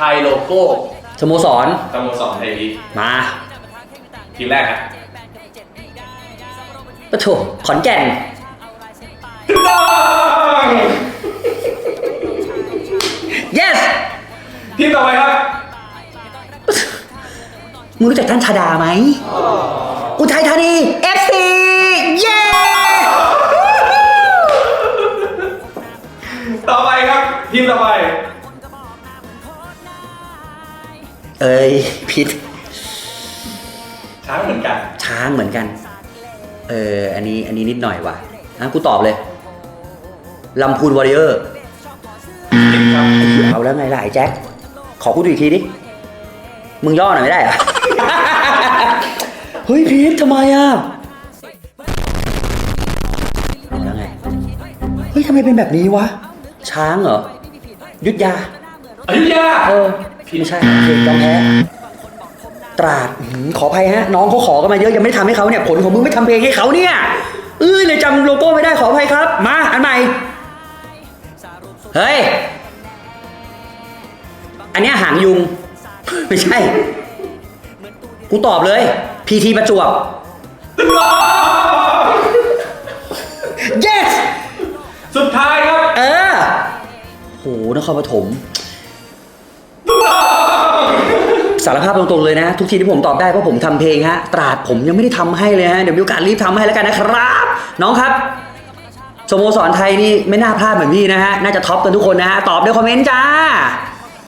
ไทยโลโก้สโมสรสโมสรไทยลีกมาทีมแรกครับปะโถขอนแก่นถูกต้อง yes ทีมต่อไปครับมึงรู้จักท่านชาดาไหม อุทัยธานี FC เย้ต่อไปครับ ทีมต่อไป เอ้ยผิดช้างเหมือนกัน ช้างเหมือนกัน เออ อันนี้ อันนี้นิดหน่อยว่ะอะกูตอบเลยลำพูนวอริเออร์ผิดครับเอาแล้วไงล่ะไอ้แจ็ค ขอกูดูอีกทีดิ มึงย่อหน่อยไม่ได้เหรอ เฮ้ยพีททำไมอะเอาแล้วไง เฮ้ยทำไมเป็นแบบนี้วะ ช้างเหรอ ยุทธยาอยุธยา เออ ไม่ใช่โอเคยอมแพ้ตราดอื้อหือขออภัยฮะ น้องเขาขอกันมาเยอะยังไม่ได้ทำให้เขาเนี่ยผลของมึงไม่ทำเพลงให้เขาเนี่ยเอ้ยเลยจำโลโก้ไม่ได้ขออภัยครับ มาอันใหม่เฮ้ยอันเนี้ยหางยุง ไม่ใช่ กูตอบเลยพีทีประจวบถูกต้อง yes สุดท้ายครับ เออโหนครปฐม สารภาพตรงๆเลยนะ ทุกทีที่ผมตอบได้เพราะผมทำเพลงฮะตราดผมยังไม่ได้ทำให้เลยฮะเดี๋ยวมีโอกาสรีบทำให้แล้วกันนะครับ น้องครับสโมสรไทยนี่ไม่น่าพลาดเหมือนพี่นะฮะน่าจะท็อปกันทุกคนนะฮะตอบในคอมเมนต์จ้า